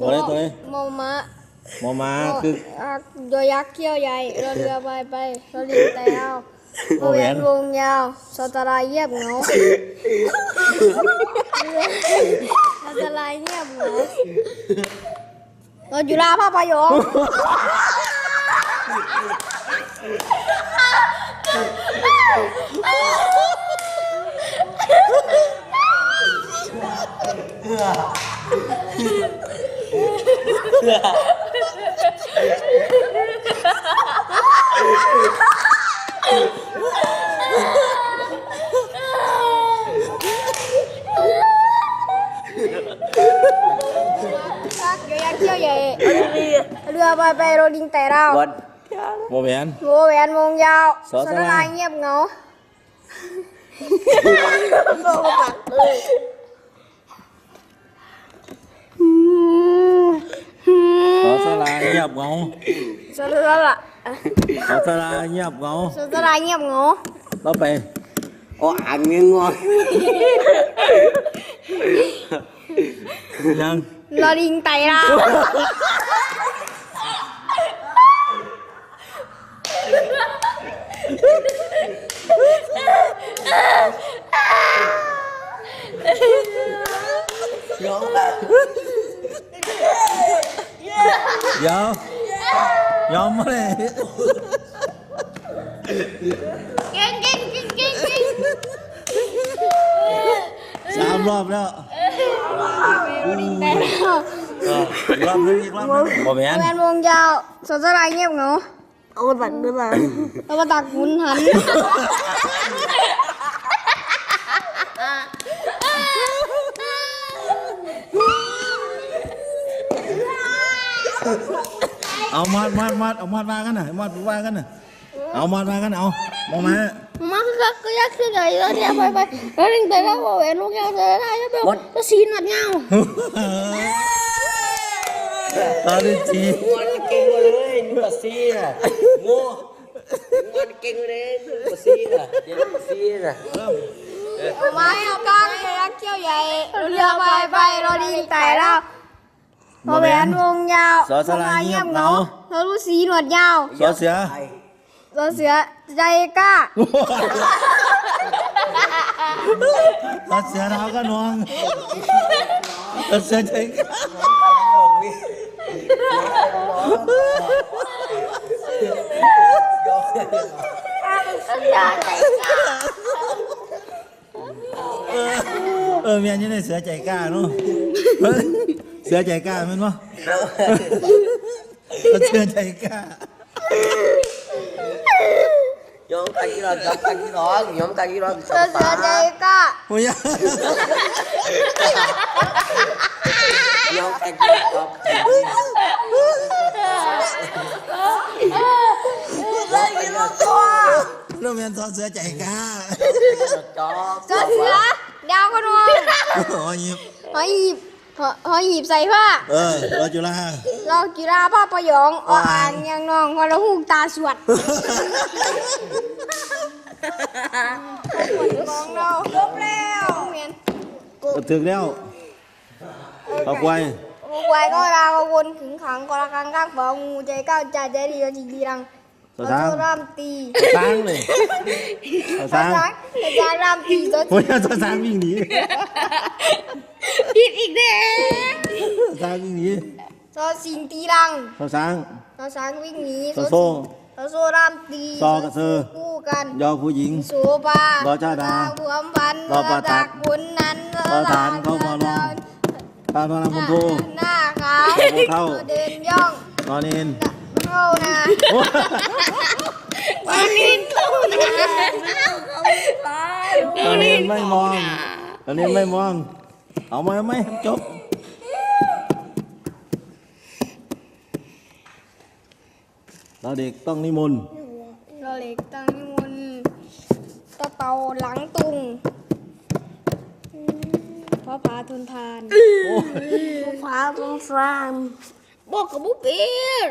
ตัวตัวไหนตัวไหนมอมะมอมาคืออะยอยักษ์เขี้ยวใหญ่รอเรือใบไปรอลิงแต่ยาวโอ้วอแหแหววนนวงยาวสตรายเยียบเหงาสตรายเยียบเหงารอจุฬาภาพยนตร์ ยอยักษ์เขี้ยวใหญ่เรือใบไปรอ อสลายเงียบเหงาสลายละสอสลาย เงียบเหงาสลายเงียบเหงาเราไปโอ้อ่างเงี้ยงอย ยัง ลอลิงไต่ดาว ย้อน เดี๋ยวยอมมาเลย เก่งเก่งเก่งเก่งเก่ง สามรอบแล้ว ล อลิงไต่ดาวอีกรอบนึงอีกรอบนึงมอแหววอนแหวนวงยาวสลายเงียบเหงาเอาตักด้วยนะแล้วมาตักหมุนหันเอามัดมัดมัดเอามัดมากันน่ะมัดมากันน่ะเอามัดมากันเอามอมามาก็ก็ยักษ์เขี้ยวใหญ่รอเรือใบไปรอลิงไต่ดาววอแหวนวงยาวสลายเงียบเหงาก็สีหนวดเงาตอนนี้จีมันเก่งเลยนี่ปัสซีน่ะโง่มันเก่งเลยนี่ปัสซีน่ะเดี๋ยวปัสซีน่ะมาเอากางยักษ์เขี้ยวใหญ่เรือใบไปรอลิงไต่ดาว พอแหวนวงยาวสอสลายเงียบเหงาเรารู้สีหนวดยาวสอเสือไอ้เราเสือใจกล้าสอเสือเท้าก็นวงสอเสือใจกล้าเออเมียนี่ได้เสือใจกล้าเนาะเฮ้ยเสือใจกล้าแมันวะเสือใจกล้าย้อมกันกี่รอบย้อมกันกี่รอบย้อมกันกี่รอบสอเรางเสืตาอใจกล้าโอ้ยย้อมกันกี่รอบน้องเมียนสอเสือใจกล้าจอบเราเสือดาวก็นวงโอ้ยยิบหอยหยิบ หอยหยิบใส่ผ้าเออเราจุฬา เรากีฬาผ้าประยองออ่างยังนองฮอลหูกตาสวดของเราครบแล้วเมียนก็ถึงแล้วเอาควายกูไว้ก็ราก็วนขึงขังก็ระคังข้างฝางูใจก้าวใจใจดีใจดีรังตัวเราช้างจะร่ำตีช้างเลยตัวภาช้างษาภาษาร่ำตีตัวโอ้ยตัวช้างวิ่งหนี ผิดอีกเด้ตัวช้างวิ่งหนีตัวสิงตีรังตัวช้างตัวช้างวิ่งหนีตัวโซ่ตัวโซ่ร่ำตีซอกระเซอคู่กันยอผู้หญิงสูปารอชาดาบวมพันรอปะตักบุญนั้นรอฐานเข้ามาลองตามพลังคุณครูหน้าขาวเข้าเดินย่องนอนเอ็นเข้านะโอ้ยวันนี้เข้านะนอนเอ็นไม่มองนอนเอ็นไม่มอง เอาไหมเอาไหมจบ เราเด็กต้องนิมนต์เราเล็กตังนิมนต์ตะเตาหลังตุงพระพาทุนทานพระพาทุนทานบอกกับบุเปีย